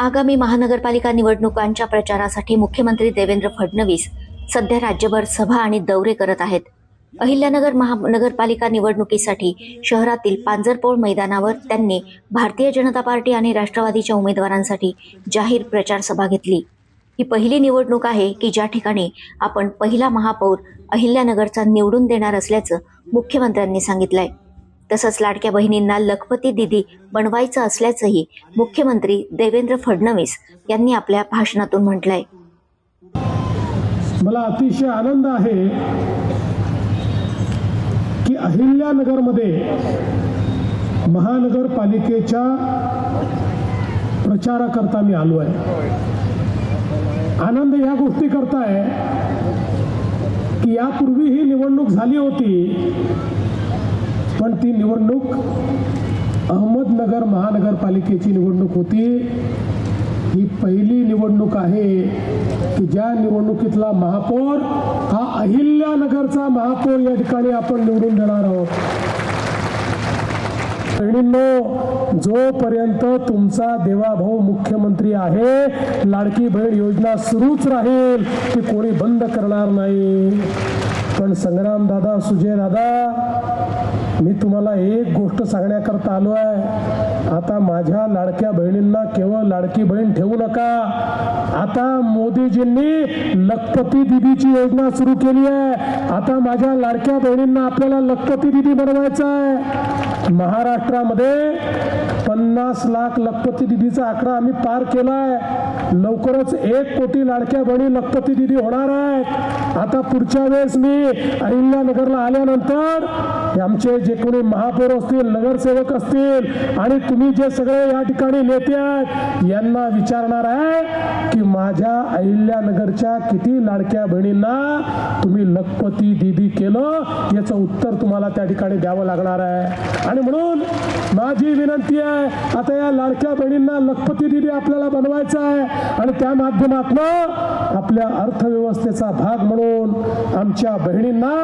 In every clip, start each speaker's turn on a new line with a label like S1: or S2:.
S1: आगामी महानगरपालिका निवडणुकांच्या प्रचारासाठी मुख्यमंत्री देवेंद्र फडणवीस सध्या राज्यभर सभा आणि दौरे करत आहेत. अहिल्यानगर महानगरपालिका निवडणुकीसाठी शहरातील पांजरपोळ मैदानावर त्यांनी भारतीय जनता पार्टी आणि राष्ट्रवादीच्या उमेदवारांसाठी जाहीर प्रचार सभा घेतली. ही पहिली निवडणूक आहे की ज्या ठिकाणी आपण पहिला महापौर अहिल्यानगरचा निवडून देणार असल्याचं मुख्यमंत्र्यांनी सांगितलंय. तसंच लाडक्या बहिणींना लखपती दिदी बनवायचं असल्याचंही मुख्यमंत्री देवेंद्र फडणवीस यांनी आपल्या भाषणातून म्हटलंय.
S2: मला अतिशय आनंद आहे की अहिल्यानगरमध्ये महानगरपालिकेच्या प्रचाराकरता मी आलो आहे. आनंद ह्या गोष्टी करताय की यापूर्वी ही निवडणूक झाली होती ती निवडणूक अहमदनगर महानगरपालिकेची निवडणूक होती. ही पहिली निवडणूक आहे की ज्या निवडणुकीतला महापौर हा अहिल्यानगरचा महापौर या ठिकाणी आपण निवडून देणार आहोत. बहिणींनो जोपर्यंत तुमचा देवाभाऊ मुख्यमंत्री आहे लाडकी बहीण योजना सुरूच राहील ती कोणी बंद करणार नाही. पण संग्राम दादा सुजय दादा मी तुम्हाला एक गोष्ट सांगण्याकरता आलो आहे आता माझ्या लाडक्या बहिणींना केवळ लाडकी बहीण ठेवू नका. आता मोदीजींनी लखपती दिदीची योजना सुरू केली आहे. आता माझ्या लाडक्या बहिणींना आपल्याला लखपती दिदी बनवायचं आहे. महाराष्ट्रामध्ये पन्नास लाख लखपती दिदीचा आकडा आम्ही पार केलाय. लवकरच एक कोटी लाडक्या बहिणी लखपती दिदी होणार आहेत. आता पुढच्या वेळेस मी अहिल्यानगरला आल्यानंतर आमचे जे कोणी महापौर असतील नगरसेवक असतील आणि तुम्ही जे सगळे या ठिकाणी नेते आहेत यांना विचारणार आहे माझ्या अहिल्यानगरच्या किती लाडक्या बहिणींना तुम्ही लखपती दिदी केलं याचं उत्तर तुम्हाला त्या ठिकाणी द्यावं लागणार आहे. आणि म्हणून माझी विनंती आहे आता या लाडक्या बहिणींना लखपती दिदी आपल्याला बनवायचं आहे. आणि त्या माध्यमातून आपल्या अर्थव्यवस्थेचा भाग म्हणून आमच्या बहिणींना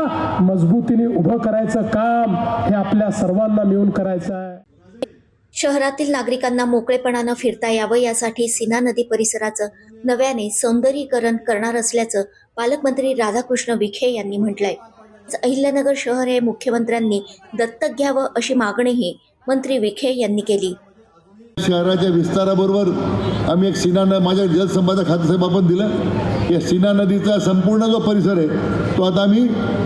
S2: मजबूतीने उभं करायचं काम हे आपल्या सर्वांना मिळून करायचं आहे.
S1: शहरातील नागरिकांना मोकळेपणानं फिरता यावं यासाठी सीना नदी परिसराचं नव्याने सौंदर्यीकरण करणार असल्याचं पालकमंत्री राधाकृष्ण विखे यांनी म्हटलंय. अहिल्यानगर शहर हे मुख्यमंत्र्यांनी दत्तक घ्यावं अशी मागणीही मंत्री विखे यांनी केली.
S3: शहराच्या विस्ताराबरोबर आम्ही एक सीना न माझ्या जलसंपदा खात्यासाहेब आपण दिलं. या सीना नदीचा संपूर्ण जो परिसर आहे तो आता आम्ही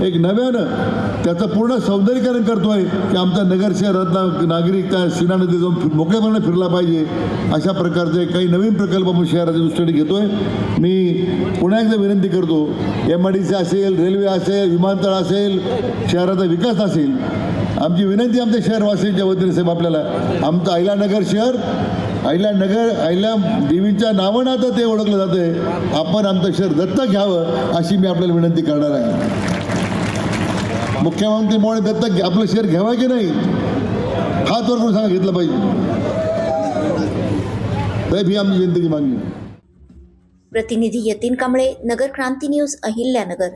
S3: एक नव्यानं त्याचं पूर्ण सौंदर्यीकरण करतोय की आमचा नगर शहरातला नागरिक त्या सीना नदी जाऊन मोकळेपणाने फिरला पाहिजे. अशा प्रकारचे काही नवीन प्रकल्प आपण शहराच्या दृष्टीने घेतोय. मी पुन्हा एकदा विनंती करतो एम आय डी सी असेल रेल्वे असेल विमानतळ असेल शहराचा विकास असेल आमची विनंती आमच्या शहरवासींच्या वतीने साहेब आपल्याला आमचं अहिल्यानगर शहर अहिल्यानगर अहिल्या देवीच्या नावानं आता ते ओळखलं जातंय. आपण आमचं शहर दत्तक घ्यावं अशी मी आपल्याला विनंती करणार आहे. मुख्यमंत्री मोळे दत्तक घ्या- आपलं शहर घ्यावा की नाही? हात वर करून सांगा घेतलं पाहिजे. साहेब ही आमची विनंतीची मागणी.
S1: प्रतिनिधी यतीन कांबळे नगर क्रांती न्यूज अहिल्यानगर.